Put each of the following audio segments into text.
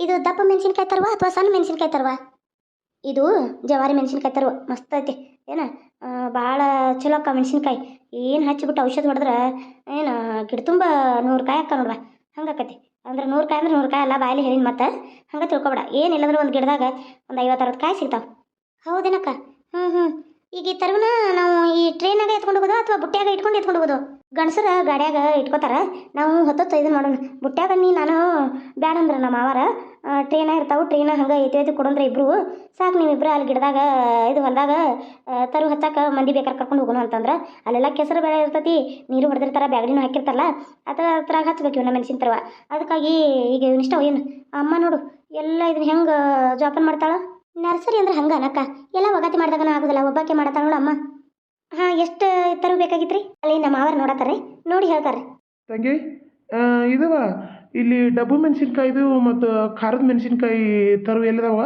ಇದು ದಪ್ಪ ಮೆಣಸಿನ್ಕಾಯಿ ತರುವ ಅಥವಾ ಸಣ್ಣ ಮೆಣಸಿನ್ಕಾಯಿ ತರುವ? ಇದು ಜವಾರಿ ಮೆಣಸಿನ್ಕಾಯಿ ತರುವ. ಮಸ್ತ್ ಐತಿ. ಏನ? ಭಾಳ ಚಲೋ ಅಕ್ಕ ಮೆಣಸಿನ್ಕಾಯಿ. ಏನು ಹಚ್ಚಿಬಿಟ್ಟು ಔಷಧ ಹೊಡೆದ್ರೆ? ಏನು, ಗಿಡ ತುಂಬ ನೂರು ಕಾಯಿ ಅಕ್ಕ ನೋಡ್ವ? ಹಂಗಾಕತಿ ಅಂದ್ರೆ ನೂರು ಕಾಯಿ ಅಂದ್ರೆ ನೂರು ಕಾಯಿ ಅಲ್ಲ ಬಾಯಲ್ಲಿ ಹೇಳಿನ ಮತ್ತೆ. ಹಂಗೆ ತಿಳ್ಕೊಬೇಡ. ಏನಿಲ್ಲಂದ್ರೆ ಒಂದು ಗಿಡದಾಗ ಒಂದು ಐವತ್ತು ಅರವತ್ತು ಕಾಯಿ ಸಿಗ್ತಾವೆ. ಹೌದೇನಕ್ಕ? ಹ್ಞೂ ಹ್ಞೂ ಈಗ ಈ ತರವನ್ನ ನಾವು ಈ ಟ್ರೈನಾಗ ಎತ್ಕೊಂಡು ಹೋಗೋದು ಅಥವಾ ಬುಟ್ಟ್ಯಾಗ ಇಟ್ಕೊಂಡು ಎತ್ಕೊಂಡು ಹೋಗೋದು? ಗಂಡಸರ ಗಾಡ್ಯಾಗ ಇಟ್ಕೋತಾರ. ನಾವು ಹೊತ್ತೊತ್ತು ಇದನ್ನ ಮಾಡೋಣ. ಬುಟ್ಟ್ಯಾಗ ನೀ, ನಾನು ಬ್ಯಾಡ ಅಂದ್ರೆ ನಮ್ಮ ಮಾವಾರ. ಟ್ರೈನ ಇರ್ತಾವೆ ಟ್ರೈನ ಹಂಗೆ ಎತ್ತಿ ಎತ್ತಿ ಕೊಡಂದ್ರೆ ಇಬ್ಬರು ಸಾಕು ನೀವಿಬ್ರು ಅಲ್ಲಿ ಗಿಡದಾಗ, ಇದು ಹೊಲದಾಗ ತರು ಹಚ್ಚಾಕ ಮಂದಿ ಬೇಕಾರೆ ಕರ್ಕೊಂಡು ಹೋಗೋಣ ಅಂತಂದ್ರೆ. ಅಲ್ಲೆಲ್ಲ ಕೆಸರು ಬೆಳೆ ಇರ್ತೈತಿ. ನೀರು ಹೊಡೆದಿರ್ತಾರೆ ಬ್ಯಾಗಡಿನೂ ಹಾಕಿರ್ತಾರಲ್ಲ. ಅದರ ಹತ್ರಾಗ ಹಚ್ಬೇಕು ಇವನ್ನ ಮೆಣಸಿನ ತರುವ. ಅದಕ್ಕಾಗಿ ಈಗ ಇವನಿಷ್ಟ ಏನು? ಅಮ್ಮ ನೋಡು, ಎಲ್ಲ ಇದನ್ನ ಹೆಂಗೆ ಜೋಪಾನ ಮಾಡ್ತಾಳ? ನರ್ಸರಿ ಅಂದ್ರೆ ಹಂಗ ಅನಕ್ಕ. ಎಲ್ಲ ಒಗತಿ ಮಾಡಿದಾಗನ ಆಗುದಿಲ್ಲ ಒಬ್ಬಾಕೆ ಮಾಡತ್ತಾಳ ಅಮ್ಮ. ಹಾಂ ಎಷ್ಟು ತರು ಬೇಕಾಗಿತ್ರಿ? ಅಲ್ಲಿ ನಮ್ಮ ಮಾವರು ನೋಡತ್ತಾರೆ ನೋಡಿ ಹೇಳ್ತಾರೆ ತಂಗಿ ಇದವ ಇಲ್ಲಿ ಡಬ್ಬು ಮೆಣಸಿನ್ಕಾಯಿದು ಮತ್ತು ಖಾರದ ಮೆಣಸಿನಕಾಯಿ ತರು ಎಲ್ಲಿದಾವ?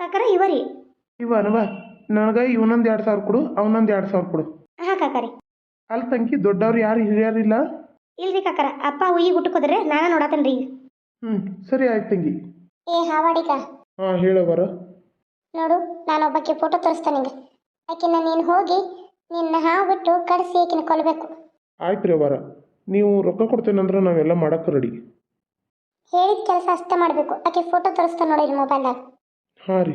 ಕಾಕರ ಇವರಿ ಇವ ಅನವ ನನಗೆ ಇವನೊಂದು ಎರಡು ಸಾವಿರ ಕೊಡು ಅವನೊಂದು ಎರಡು ಸಾವಿರ ಕೊಡು. ಹಾಂ ಕಾಕರಿ. ಅಲ್ಲಿ ತಂಗಿ ದೊಡ್ಡವ್ರು ಯಾರು ಹಿರಿಯರಿಲ್ಲ ಇಲ್ರಿ ಕಾಕರ ಅಪ್ಪ ಉಯ್ಯಿ ಹುಟ್ಟುಕೋದ್ರೆ ನಾನು ನೋಡತ್ತೇನೆ ರೀ ಹ್ಞೂ ಸರಿ ಆಯ್ತು ತಂಗಿ. ಏ ಹಾವಾಡಿಕ. ಹಾಂ ಹೇಳವರ ನೋಡು ನಾನು ಒಬ್ಬಕ್ಕೆ ಫೋಟೋ ತೋರಿಸ್ತೇನೆ ನಿಂಗೆ. ಆಕಿನ ನೀನು ಹೋಗಿ ನಿನ್ನ ಹಾವು ಬಿಟ್ಟು ಕಡಿಸಿ ಆಕಿನ ಕೊಲ್ಲಬೇಕು ಆಯ್ತು ರೀ ಅವರ ನೀವು ರೊಕ್ಕ ಕೊಡ್ತೇನಂದ್ರೆ ನಾವೆಲ್ಲ ಮಾಡಕ್ಕೆ ರೆಡಿ ಹೇಳಿದ ಕೆಲಸ ಅಷ್ಟೇ ಮಾಡಬೇಕು. ಆಕೆ ಫೋಟೋ ತೋರಿಸ್ತಾ ನೋಡಿ ಇಲ್ಲಿ ಮೊಬೈಲ್ದಾಗ ಹಾಂ ರೀ.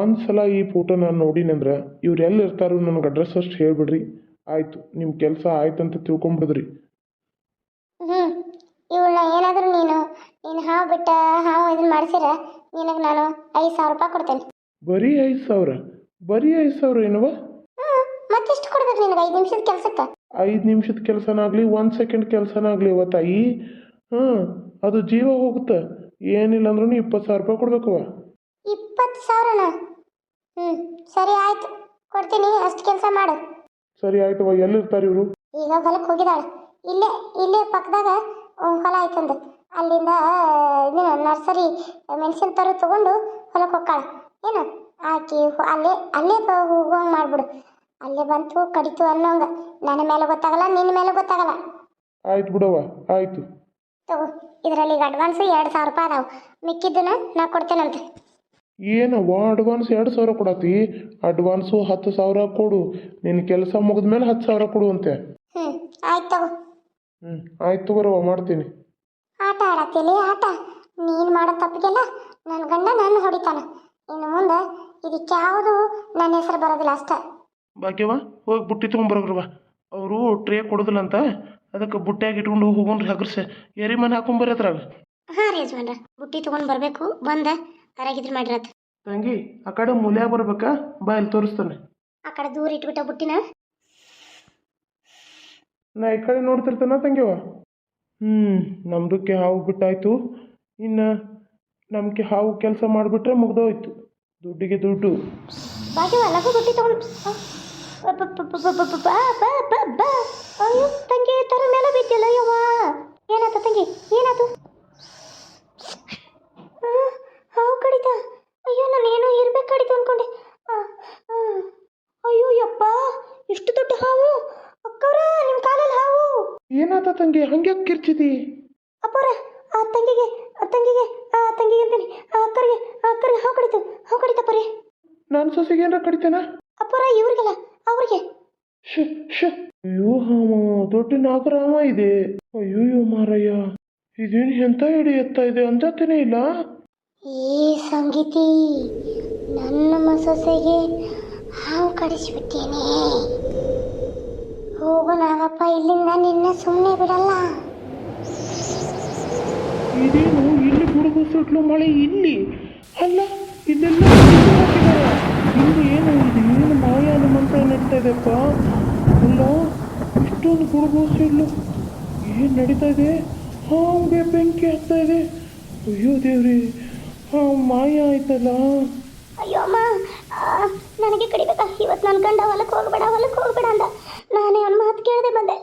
ಒಂದು ಸಲ ಈ ಫೋಟೋ ನಾನು ನೋಡಿನಂದ್ರೆ ಇವ್ರು ಎಲ್ಲಿ ಇರ್ತಾರೋ ನನಗೆ ಅಡ್ರೆಸ್ ಅಷ್ಟು ಹೇಳಿಬಿಡ್ರಿ. ಆಯಿತು ನಿಮ್ಮ ಕೆಲಸ ಆಯ್ತು ಅಂತ ತಿಳ್ಕೊಂಬಿಡಿದ್ರಿ. ಹ್ಞೂ ಇವಳನ್ನ ಏನಾದರೂ ನೀನು ನೀನು ಹಾವು ಬಿಟ್ಟ ಹಾವು ಇದನ್ನ ಮಾಡಿಸಿರ ನಿನಗೆ ನಾನು ಐದು ಸಾವಿರ ರೂಪಾಯಿ ಕೊಡ್ತೇನೆ. ಬರೀ ಐದು ಸಾವಿರ. ಬರೀ ಐದು ಸಾವಿರ ಏನವ ಹ್ಞೂ ಮತ್ತೆಷ್ಟು ಕೊಡ್ಬೇಕು ನಿನಗೆ? ಐದು ನಿಮಿಷದ ಕೆಲಸಕ್ಕೆ? ಐದು ನಿಮಿಷದ ಕೆಲಸನಾಗ್ಲಿ ಒಂದು ಸೆಕೆಂಡ್ ಕೆಲಸನಾಗ್ಲಿ ಇವ ತಾಯಿ ಹಾಂ ಅದು ಜೀವ ಹೋಗುತ್ತೆ. ಏನಿಲ್ಲ ಅಂದ್ರೂ ಇಪ್ಪತ್ತು ಸಾವಿರ ರೂಪಾಯಿ ಕೊಡ್ಬೇಕವ ಇಪ್ಪತ್ತು ಸಾವಿರನ? ಹ್ಞೂ ಸರಿ ಆಯ್ತು. ಕೊಡ್ತೀನಿ ಅಷ್ಟು ಕೆಲಸ ಮಾಡು. ಸರಿ ಆಯ್ತವ ಎಲ್ಲಿರ್ತಾರೆ ಇವರು? ಈಗ ಹೊಲಕ್ಕೆ ಹೋಗಿದ್ದಾಳೆ. ಇಲ್ಲೇ ಇಲ್ಲೇ ಪಕ್ಕದಾಗ ಹೊಲ ಆಯ್ತಂದು ಅಲ್ಲಿಂದ ಇದು ನರ್ಸರಿ ಮೆಣಸಿನ ತರ ತಗೊಂಡು ಹೊಲಕ್ಕೆ ಹೋಗ್ತಾಳೆ. ಏನು? ಆಕಿ ಅಲ್ಲೇ ಅಲ್ಲೇ ಅಲ್ಲೇ ಹೋಗುವಂಗೆ ಮಾಡ್ಬಿಡು. ಅಲ್ಲೇ ಬಂತು ಕಡಿತು ಅನ್ನೋಂಗ. ನನ್ನ ಮೇಲೆ ಗೊತ್ತಾಗಲ್ಲ ನಿನ್ನ ಮೇಲೆ ಗೊತ್ತಾಗಲ್ಲ. ಆಯ್ತು ಬಿಡವ್ವ ಆಯ್ತು. ತಗೋ ಇದರಲ್ಲಿ ಈಗ ಅಡ್ವಾನ್ಸ್ ಎರಡು ಸಾವಿರ ರೂಪಾಯಿ ಅದಾವು. ಮಿಕ್ಕಿದ್ದನ್ನ ನಾ ಕೊಡ್ತೇನಂತೆ ಏನವ್ವ ಅಡ್ವಾನ್ಸ್ ಎರಡು ಸಾವಿರ ಕೊಡತಿ? ಅಡ್ವಾನ್ಸು ಹತ್ತು ಸಾವಿರ ಕೊಡು. ನಿನ್ನ ಕೆಲಸ ಮುಗಿದ್ಮೇಲೆ ಹತ್ತು ಸಾವಿರ ಕೊಡು ಅಂತೆ. ಹ್ಞೂ ಆಯ್ತು ತಗೋ. ಹ್ಞೂ ಆಯ್ತು ತಗೋರವ್ವ ಮಾಡ್ತೀನಿ. ಆಟ ಆಡತ್ತೀಲಿ ಆಟ? ನೀನು ಮಾಡೋ ತಪ್ಪಿಗೆಲ್ಲ ನನ್ನ ಗಂಡ ನನ್ನ ಹೊಡಿತಾನ. ಇನ್ನು ಮುಂದೆ ಇದಕ್ಕೆ ಯಾವುದು ನನ್ನ ಹೆಸರು ಬರೋದಿಲ್ಲ ಅಷ್ಟೇ. ಭಾಗ್ಯವ ಹೋಗಿ ಬುಟ್ಟಿ ತೊಗೊಂಬರೋಗ್ರವ ಅವರು ಟ್ರೇ ಕೊಡೋದಿಲ್ಲ ಅಂತ ಅದಕ್ಕೆ ಬುಟ್ಟಿಯಾಗಿ ಇಟ್ಕೊಂಡು ಹೋಗೋನ್ರಿ ಹಗರ್ಸೆ ಏರಿ ಮನೆ ಹಾಕೊಂಬರ್ರಿ ಅದ್ರಾಗ. ಹಾಂ ರೀ ಯಜಮಾನ್ರ ಬುಟ್ಟಿ ತೊಗೊಂಡು ಬರಬೇಕು. ಬಂದ ಕರಾಗಿದ್ರೆ ಮಾಡಿರತ್ತೆ. ತಂಗಿ ಆ ಕಡೆ ಮೂಲ್ಯಾಗ ಬರ್ಬೇಕಾ? ಬಾ ಇಲ್ಲಿ ತೋರಿಸ್ತಾನೆ. ಆ ಕಡೆ ದೂರ ಇಟ್ಬಿಟ್ಟ ಬುಟ್ಟಿನ. ನಾ ಈ ಕಡೆ ನೋಡ್ತಿರ್ತಾನ ತಂಗಿವ ಹ್ಞೂ ನಮ್ದಕ್ಕೆ ಹಾವು ಬಿಟ್ಟಾಯ್ತು. ಇನ್ನು ನಮಗೆ ಹಾವು ಕೆಲಸ ಮಾಡಿಬಿಟ್ರೆ ಮುಗ್ದೋಯ್ತು. ದುಡ್ಡಿಗೆ ದುಡ್ಡು. ಬಾಜು ಲಘು ಬುಟ್ಟಿ ತೊಗೊಂಡು ಅಯ್ಯೋ ತಂಗಿ ತರ ಮೇಲೆ ಬಿದ್ದಿಲ್ಲ ಯವ್ವ ಏನಾತ ತಂಗಿ? ಏನಾಯ್ತು ಹಾವು ಕಡಿತ? ಅಯ್ಯೋ ನಾನು ಏನೋ ಇರ್ಬೇಕು ಕಡಿತು ಅನ್ಕೊಂಡೆ. ಅಯ್ಯೋ ಯಪ್ಪ ಇಷ್ಟು ದೊಡ್ಡ ಹಾವು? ಅಕ್ಕವ್ರ ನಿಮ್ಮ ಕಾಲಲ್ಲಿ ಹಾವು? ಏನಾಯ್ತ ತಂಗಿ ಹಂಗೆ ಕಿರ್ಚಿದಿ ಅಪ್ಪವ್ರ ಆ ತಂಗಿಗೆ ಆ ತಂಗಿಗೆ ಆ ತಂಗಿಗೆ ಅಂತೀನಿ ಆ ಅಕ್ಕರಿಗೆ ಅಕ್ಕರಿಗೆ ಹಾವು ಕಡಿತು ಹಾವು ಪರಿ ನಾನು ಸೊಸೆಗೆ ಏನಾರ ಕಡಿತೇನ? ಅಪ್ಪರ ಇವರಿಗೆಲ್ಲ ಅವರಿಗೆ. ಶ ಶ ಅಯ್ಯೋ ಹಾಮ ದೊಡ್ಡ ನಾಗರಾಮ ಇದೆ. ಅಯ್ಯೋ ಮಾರಯ್ಯ. ಇದೇನು ಎಂತ ಹಿಡಿ ಎತ್ತ ಇದೆ? ಅಂಜಾತೇನೆ ಇಲ್ಲ? ಏ ಸಂಗೀತಿ ನನ್ನ ಮಸೊಸೆಗೆ ಹಾವು ಕಡಿಸಿಬಿಟ್ಟೇನೆ. ಹೋಗು ನಾಗಪ್ಪ ಇಲ್ಲಿಂದ ನಿನ್ನ ಸುಮ್ಮನೆ ಬಿಡಲ್ಲ. ಇದೇನು ಗುಡುಗುಸಿಟ್ಲು ಮಳೆ ಇಲ್ಲಿ. ಅಲ್ಲ, ಇದೆಲ್ಲ ಇಲ್ಲಿ ಏನು, ಇದು ಏನು ಮಾಯಾದ ಮಂತ್ರ ನಡೀತಾ ಇದೆಪ್ಪ ಅಲ್ಲ, ಇಷ್ಟೊಂದು ಗುಡುಗುಸಿಡ್ಲು ಏನು ನಡೀತಾ ಇದೆ? ಹಾಗೆ ಬೆಂಕಿ ಆಗ್ತಾ ಇದೆ. ಅಯ್ಯೋ ದೇವ್ರಿ ಹಾ ಮಾಯ ಆಯ್ತಲ್ಲ? ಅಯ್ಯೋ ಅಮ್ಮ ನನಗೆ ಕಡಿಬೇಕಾ? ಇವತ್ತು ನನ್ನ ಗಂಡ ಹೊಲಕ್ಕೆ ಹೋಗ್ಬೇಡ ಹೊಲಕ್ಕೆ ಹೋಗ್ಬೇಡ ಅಂದ. ನಾನೇ ಅವನ ಮಾತು ಕೇಳದೆ ಬಂದೆ.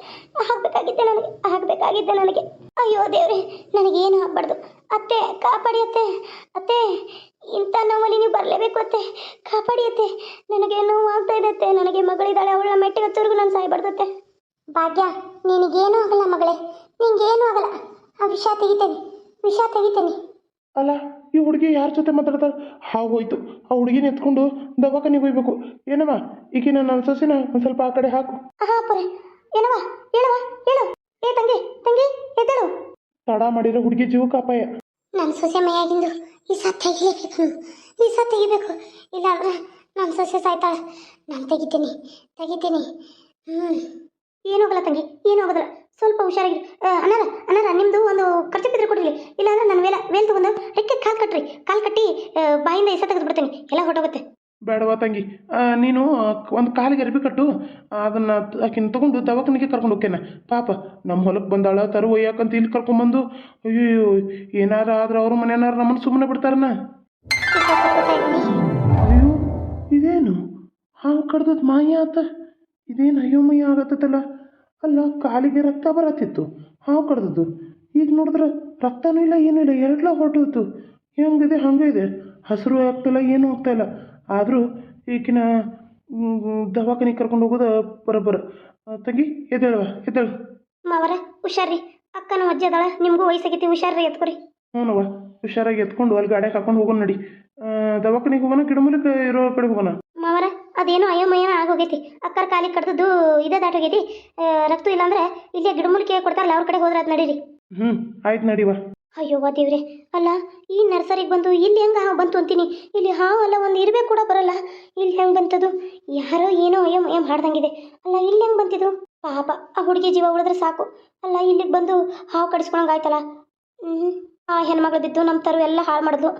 ಹಾಕ್ಬೇಕಾಗಿದ್ದೆ ನನಗೆ ಹಾಕ್ಬೇಕಾಗಿದ್ದೆ ನನಗೆ. ಅಯ್ಯೋ ದೇವ್ರಿ, ನನಗೇನು ಆಗ್ಬಾರ್ದು? ಅತ್ತೆ ಕಾಪಾಡಿಯತ್ತೆ. ಅತ್ತೆ ಅತ್ತೆ ಇಂಥ ನೋವಲ್ಲಿ ನೀವು ಬರಲೇಬೇಕು ಅತ್ತೆ. ಕಾಪಾಡಿಯತ್ತೆ. ನನಗೆ ನೋವು ಆಗ್ತಾ ಇದೆ ಅತ್ತೆ. ನನಗೆ ಮಗಳಿದ್ದಾಳೆ. ಅವಳ ಮೆಟ್ಟಿಗೆ ಹತ್ತೋರ್ಗು ನಾನು ಸಾಯ್ಬಾರ್ದತ್ತೆ ಭಾಗ್ಯ ನಿನಗೇನೂ ಆಗಲ್ಲ ಮಗಳೇ. ನಿನಗೇನೂ ಆಗಲ್ಲ. ಆ ವಿಷ ತೆಗಿತೇನೆ. ವಿಷ ತೆಗಿತೇನೆ. ಅಲ್ಲ ಈ ಹುಡುಗಿ ಯಾರ ಜೊತೆ ಮಾತಾಡ್ತಾಳೆ ಹಾವು ಹೋಯ್ತು? ಆ ಹುಡುಗಿನ ಎತ್ಕೊಂಡು ದವಾಖಾನೆಗೆ ಹೋಗ್ಬೇಕು. ಏನಮ್ಮ ಈಗಿನ ನನ್ನ ಸಸಿನ ಒಂದು ಸ್ವಲ್ಪ ಆ ಕಡೆ ಹಾಕು. ಹಾ ಪುರೆ ಏನವ ಹೇಳವ ಹೇಳು. ಏ ತಂಗಿ ತಂಗಿ ಎದ್ದೇಳು. ತಡ ಮಾಡಿರೋ ಹುಡುಗಿ ಜೀವಕ್ಕೆ ಅಪಾಯ. ನನ್ನ ಸೊಸೆ ಮೈಯಾಗಿಂದು ಈ ಸತ್ ತೆಗಿಲೇಬೇಕು ಈ ಸತ್ ತೆಗಿಬೇಕು. ಇಲ್ಲ ಅಂದ್ರೆ ನನ್ನ ಸೊಸೆ ಸಾಯ್ತಾಳೆ. ನಾನು ತೆಗಿತೀನಿ ತೆಗಿತೀನಿ. ಹ್ಞೂ ಏನೋಗಲ್ಲ ತಂಗಿ ಏನೋಗಲ್ಲ ಸ್ವಲ್ಪ ಹುಷಾರಾಗಿ ಅನಾರ ಅನಾರ ನಿಮ್ಮದು ಒಂದು ಖರ್ಚು ಬಿದ್ದರೆ ಕೊಡ್ರಿ ಇಲ್ಲಾಂದ್ರೆ ನಾನು ವೇಲ, ವೇಲ್ ತಗೊಂಡು ರೆಕ್ಕೆ ಕಾಲು ಕಟ್ರಿ. ಕಾಲು ಕಟ್ಟಿ ಬಾಯಿಂದ ಎಸ ತೆಗೆದು ಬಿಡ್ತೀನಿ. ಎಲ್ಲ ಹೊಟ್ಟೋಗುತ್ತೆ ಬೇಡವಾ ತಂಗಿ? ನೀನು ಒಂದು ಕಾಲಿಗೆ ಅರ್ಬಿ ಕಟ್ಟು. ಅದನ್ನು ಆಕಿನ ತಗೊಂಡು ದವಾಖಾನಿಗೆ ಕರ್ಕೊಂಡು ಹೋಗ್ತೇನೆ ಪಾಪ ನಮ್ಮ ಹೊಲಕ್ಕೆ ಬಂದಾಳ, ತರು ಒಯ್ಯಾಕಂತ ಇಲ್ಲಿ ಕರ್ಕೊಂಬಂದು. ಅಯ್ಯೋ ಏನಾರ ಆದ್ರೆ ಅವ್ರ ಮನೆಯನ್ನಾರು ನಮ್ಮನ್ನು ಸುಮ್ಮನೆ ಬಿಡ್ತಾರನ? ಅಯ್ಯೋ, ಇದೇನು? ಹಾವು ಕಡ್ದದ್ ಮಾಯ ಆತ? ಇದೇನು ಅಯೋಮಯ ಆಗತ್ತಲ್ಲ ಅಲ್ಲ, ಕಾಲಿಗೆ ರಕ್ತ ಬರತ್ತಿತ್ತು, ಹಾವು ಕಡ್ದದ್ದು. ಈಗ ನೋಡಿದ್ರೆ ರಕ್ತನೂ ಇಲ್ಲ, ಏನೂ ಇಲ್ಲ, ಎರಡ್ಲ ಹೊರಟೋಯ್ತು. ಹೆಂಗಿದೆ, ಹಂಗೆ ಇದೆ? ಹಸಿರು ಆಗ್ತಿಲ್ಲ, ಏನೂ ಆಗ್ತಾಯಿಲ್ಲ ಆದರೂ ಈಕಿನ ದವಾಖಾನಿಗೆ ಕರ್ಕೊಂಡು ಹೋಗೋದು ಬರೋಬ್ಬರ. ತಂಗಿ ಎದ್ದೇಳವ ಎದ್ದೇಳು. ಮಾವರ ಹುಷಾರ್ರಿ. ಅಕ್ಕನ ಅಜ್ಜಿ ಅದಾಳ ನಿಮಗೂ ವಯಸ್ಸಾಗೈತಿ ಹುಷಾರ್ರಿ ಎತ್ಕೊರಿ ಹ್ಞೂನವ್ವ ಹುಷಾರಾಗಿ ಎತ್ಕೊಂಡು ಅಲ್ಲಿ ಗಾಡಿಯಾಗ ಹಾಕೊಂಡು ಹೋಗೋಣ ನಡಿ. ದವಾಖಾನೆಗೆ ಹೋಗೋಣ ಮೂಲಕ ಇರೋ ಕಡೆ ಹೋಗೋಣ? ಮಾವರ ಅದೇನೋ ಅಯೋಮಯನ ಆಗೋಗೈತಿ. ಅಕ್ಕರ ಕಾಲಿ ಕಡ್ದದ್ದು ಇದೇ ದಾಟೋಗೈತಿ. ರಕ್ತ ಇಲ್ಲಾಂದ್ರೆ ಇಲ್ಲೇ ಗಿಡಮೂಲಿಕೆ ಕೊಡ್ತಾರಲ್ಲ ಅವ್ರ ಕಡೆ ಹೋದ್ರೆ ಅದು ನಡೀರಿ. ಹ್ಞೂ ಆಯ್ತು ನಡಿವ. ಅಯ್ಯೋ ದೇವ್ರೆ. ಅಲ್ಲ, ಈ ನರ್ಸರಿಗೆ ಬಂದು ಇಲ್ಲಿ ಹೆಂಗೆ ಹಾವು ಬಂತು ಅಂತೀನಿ? ಇಲ್ಲಿ ಹಾವು ಅಲ್ಲ, ಒಂದು ಇರ್ಬೇಕು ಕೂಡ ಬರಲ್ಲ. ಇಲ್ಲಿ ಹೆಂಗೆ ಬಂತದು? ಯಾರೋ ಏನೋ ಅಯ್ಯೋ ಏಮ್ ಹಾಡ್ದಂಗಿದೆ ಅಲ್ಲ, ಇಲ್ಲಿ ಹೆಂಗೆ ಬಂತಿದ್ದು ಪಾಪ, ಆ ಹುಡುಗಿ ಜೀವ ಉಳಿದ್ರೆ ಸಾಕು. ಅಲ್ಲ, ಇಲ್ಲಿಗೆ ಬಂದು ಹಾವು ಕಡಿಸ್ಕೊಳಂಗೆ ಆಯ್ತಲ್ಲ ಹ್ಞೂ ಆ ಹೆಣ್ಮಗಳು ಬಿದ್ದು ನಮ್ಮ ತರು ಎಲ್ಲ ಹಾಳು ಮಾಡಿದ್ಲು.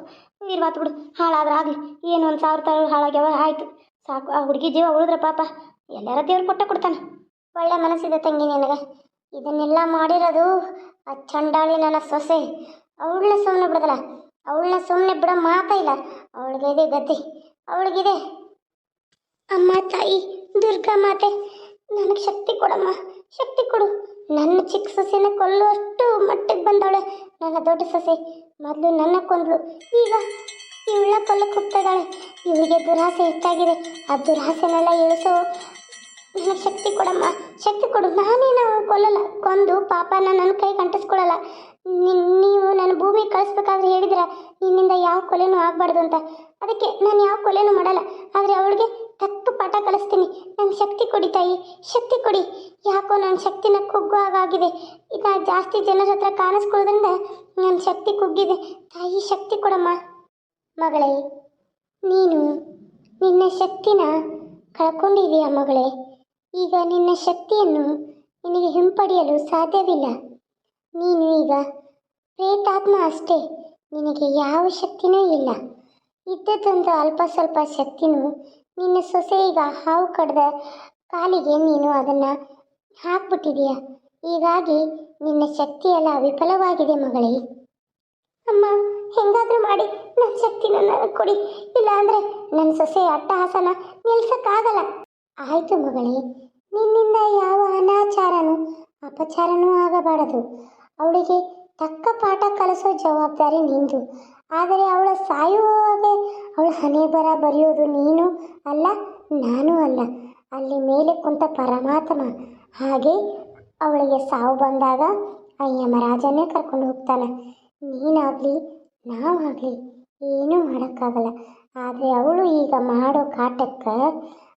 ಇರ್ವಾತು ಬಿಡು, ಹಾಳಾದ್ರೆ ಆಗಲಿ. ಏನು, ಒಂದು ಸಾವಿರ ತರು ಹಾಳಾಗ್ಯಾವ, ಆಯ್ತು. ಸಾಕು, ಆ ಹುಡುಗಿ ಜೀವ ಉಳಿದ್ರೆ ಪಾಪ, ಎಲ್ಲರ ದೇವ್ರು ಕೊಟ್ಟ ಕೊಡ್ತಾನೆ. ಒಳ್ಳೆ ಮನಸ್ಸಿದೆ ತಂಗಿ ನಿನಗೆ. ಇದನ್ನೆಲ್ಲ ಮಾಡಿರೋದು ಆ ಚಂಡಾಳಿ ನನ್ನ ಸೊಸೆ. ಅವಳನ್ನ ಸುಮ್ಮನೆ ಬಿಡದಲ್ಲ. ಅವಳನ್ನ ಸುಮ್ಮನೆ ಬಿಡೋ ಮಾತ ಇಲ್ಲ. ಅವಳಿಗೆ ಇದೆ ಗತಿ. ಅವಳಿಗಿದೆ. ಅಮ್ಮ, ತಾಯಿ, ದುರ್ಗಾ ಮಾತೆ, ನನಗೆ ಶಕ್ತಿ ಕೊಡಮ್ಮ. ಶಕ್ತಿ ಕೊಡು. ನನ್ನ ಚಿಕ್ಕ ಸೊಸೆನ ಕೊಲ್ಲುವಷ್ಟು ಮಟ್ಟಿಗೆ ಬಂದವಳೆ ನನ್ನ ದೊಡ್ಡ ಸೊಸೆ. ಮೊದಲು ನನ್ನ ಕೊಂದಳು ಈಗ ಇವಳ ಕೊಲ್ಲಕ್ಕೆ ಹೋಗ್ತಾ ಇದ್ದಾಳೆ. ಇವಳಿಗೆ ದುರಾಸೆ ಹೆಚ್ಚಾಗಿದೆ. ಆ ದುರಾಸೆನೆಲ್ಲ ಇಳಿಸೋ. ನನಗೆ ಶಕ್ತಿ ಕೊಡಮ್ಮ. ಶಕ್ತಿ ಕೊಡು. ನಾನೇನು ಕೊಲ್ಲಲ್ಲ. ಕೊಂದು ಪಾಪನ ನನ್ನ ಕೈ ಕಂಟಿಸ್ಕೊಳ್ಳಲ್ಲ. ನೀವು ನನ್ನ ಭೂಮಿ ಕಳಿಸ್ಬೇಕಾದ್ರೆ ಹೇಳಿದ್ರ, ನಿನ್ನಿಂದ ಯಾವ ಕೊಲೆನೂ ಆಗಬಾರ್ದು ಅಂತ. ಅದಕ್ಕೆ ನಾನು ಯಾವ ಕೊಲೆನೂ ಮಾಡಲ್ಲ. ಆದರೆ ಅವಳಿಗೆ ತಕ್ಕ ಪಾಠ ಕಳಿಸ್ತೀನಿ ನನ್ನ ಶಕ್ತಿ ಕೊಡಿ ತಾಯಿ. ಶಕ್ತಿ ಕೊಡಿ. ಯಾಕೋ ನನ್ನ ಶಕ್ತಿನ ಕುಗ್ಗು ಹಾಗಾಗಿದೆ. ಈಗ ಜಾಸ್ತಿ ಜನರ ಹತ್ರ ಕಾಣಿಸ್ಕೊಳ್ಳೋದ್ರಿಂದ ನನ್ನ ಶಕ್ತಿ ಕುಗ್ಗಿದೆ. ತಾಯಿ, ಶಕ್ತಿ ಕೊಡಮ್ಮ. ಮಗಳೇ, ನೀನು ನಿನ್ನ ಶಕ್ತಿನ ಕಳ್ಕೊಂಡಿದೀಯ ಮಗಳೇ? ಈಗ ನಿನ್ನ ಶಕ್ತಿಯನ್ನು ನಿನಗೆ ಹಿಂಪಡೆಯಲು ಸಾಧ್ಯವಿಲ್ಲ. ನೀನು ಈಗ ಪ್ರೇತಾತ್ಮ ಅಷ್ಟೇ, ನಿನಗೆ ಯಾವ ಶಕ್ತಿನೂ ಇಲ್ಲ. ಇದ್ದದ್ದೊಂದು ಅಲ್ಪ ಸ್ವಲ್ಪ ಶಕ್ತಿನೂ ನಿನ್ನ ಸೊಸೆ ಈಗ ಹಾವು ಕಡ್ದ ಕಾಲಿಗೆ ನೀನು ಅದನ್ನು ಹಾಕ್ಬಿಟ್ಟಿದೀಯ ಹೀಗಾಗಿ ನಿನ್ನ ಶಕ್ತಿಯೆಲ್ಲ ವಿಫಲವಾಗಿದೆ ಮಗಳೇ. ಅಮ್ಮ, ಹೆಂಗಾದ್ರೂ ಮಾಡಿ ನನ್ನ ಶಕ್ತಿ ನನಗೆ ಕೊಡಿ. ಇಲ್ಲ ಅಂದ್ರೆ ನನ್ನ ಸೊಸೆ ಅಟ್ಟಹಾಸನ ನಿಲ್ಸೋಕ್ಕಾಗಲ್ಲ. ಆಯ್ತು ಮಗಳೇ ನಿನ್ನಿಂದ ಯಾವ ಅನಾಚಾರನೂ, ಅಪಚಾರನೂ ಆಗಬಾರದು. ಅವಳಿಗೆ ತಕ್ಕ ಪಾಠ ಕಲಿಸೋ ಜವಾಬ್ದಾರಿ ನಿಂದು. ಆದರೆ ಅವಳ ಸಾಯುವಾಗ ಅವಳ ಹಣೆ ಬರ ಬರೆಯೋದು ನೀನು ಅಲ್ಲ, ನಾನು ಅಲ್ಲ. ಅಲ್ಲಿ ಮೇಲೆ ಕುಂತ ಪರಮಾತ್ಮ. ಹಾಗೆ ಅವಳಿಗೆ ಸಾವು ಬಂದಾಗ ಆ ಯಮರಾಜನೇ ಕರ್ಕೊಂಡು ಹೋಗ್ತಾನೆ. ನೀನಾಗಲಿ, ನಾವಾಗಲಿ ಏನೂ ಮಾಡೋಕ್ಕಾಗಲ್ಲ. ಆದರೆ ಅವಳು ಈಗ ಮಾಡೋ ಕಾಟಕ್ಕೆ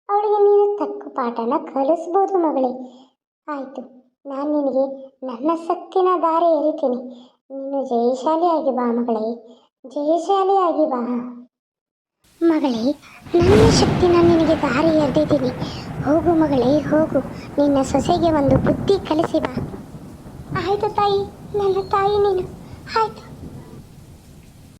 ಅವಳಿಗೆ ನೀನು ತಕ್ಕ ಪಾಠನ ಕಲಿಸ್ಬೋದು ಮಗಳೇ. ಆಯಿತು, ನಾನು ನಿನಗೆ ನನ್ನ ಸತ್ತಿನ ದಾರಿ ಎರಿತೀನಿ. ನೀನು ಜಯಶಾಲಿಯಾಗಿ ಬಾ ಮಗಳೇ ಜಯಶಾಲಿಯಾಗಿ ಬಾ. ಮಗಳೇ, ನನ್ನ ಶಕ್ತಿನ ನಿನಗೆ ದಾರಿ ಎರೆದಿದ್ದೀನಿ. ಹೋಗು ಮಗಳೇ, ಹೋಗು, ನಿನ್ನ ಸೊಸೆಗೆ ಒಂದು ಬುದ್ಧಿ ಕಲಿಸಿ ಬಾ. ಆಯಿತು ತಾಯಿ, ನನ್ನ ತಾಯಿ ನೀನು. ಆಯಿತು.